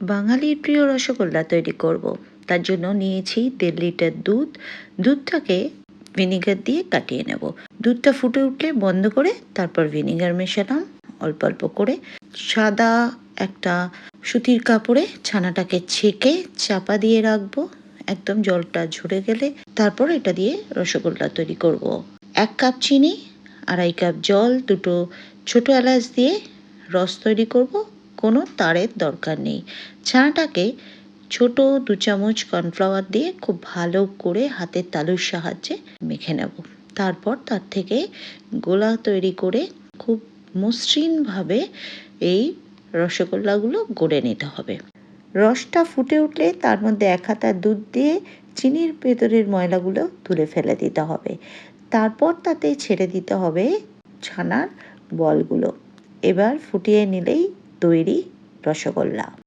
বাঙালির প্রিয় রসগোল্লা তৈরি করব। তার জন্য নিয়েছি দেড় লিটার দুধ। দুধটাকে ভিনিগার দিয়ে কাটিয়ে নেব। দুধটা ফুটে উঠলে বন্ধ করে তারপর ভিনিগার মেশালাম অল্প অল্প করে। সাদা একটা সুতির কাপড়ে ছানাটাকে ছেঁকে চাপা দিয়ে রাখব। একদম জলটা ঝরে গেলে তারপর এটা দিয়ে রসগোল্লা তৈরি করব। এক কাপ চিনি, আড়াই কাপ জল, দুটো ছোট এলাচ দিয়ে রস তৈরি করব। কোনো তারের দরকার নেই। ছানাটাকে ছোট দু চামচ কর্নফ্লাওয়ার দিয়ে খুব ভালো করে হাতের তালুর সাহায্যে মেখে নেব। তারপর তার থেকে গোলা তৈরি করে খুব মসৃণভাবে এই রসগোল্লাগুলো গড়ে নিতে হবে। রসটা ফুটে উঠলে তার মধ্যে এক হাতা দুধ দিয়ে চিনির ভেতরের ময়লাগুলো তুলে ফেলে দিতে হবে। তারপর তাতে ছেড়ে দিতে হবে ছানার বলগুলো। এবার ফুটিয়ে নিলেই তৈরি রসগোল্লা।